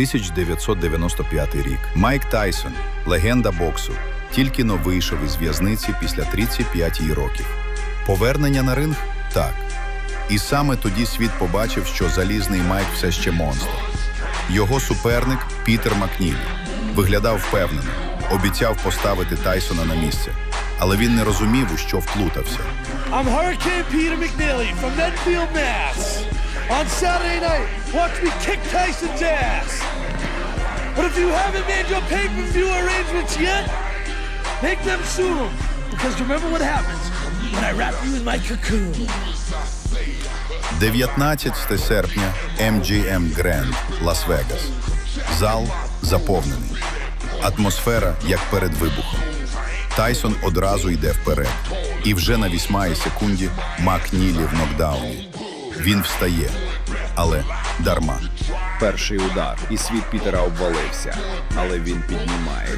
1995 рік. Майк Тайсон, легенда боксу, тільки но вийшов із в'язниці після 35 років. Повернення на ринг? Так. І саме тоді світ побачив, що залізний Майк все ще монстр. Його суперник Пітер Макнілі виглядав впевнено, обіцяв поставити Тайсона на місце, але він не розумів, у що вплутався. I'm Hurricane Peter McNeely from Medfield, Mass. On Saturday night, watch me kick Tyson's ass. But if you haven't made your pay-per-view arrangements yet, make them soon. Because remember what happens when I wrap you in my cocoon. 19 серпня MGM Grand, Лас-Вегас. Зал заповнений. Атмосфера як перед вибухом. Тайсон одразу йде вперед. І вже на вісьмаї секунді Мак Нілі в нокдауні. Він встає, але дарма. Перший удар, і світ Пітера обвалився, але він піднімає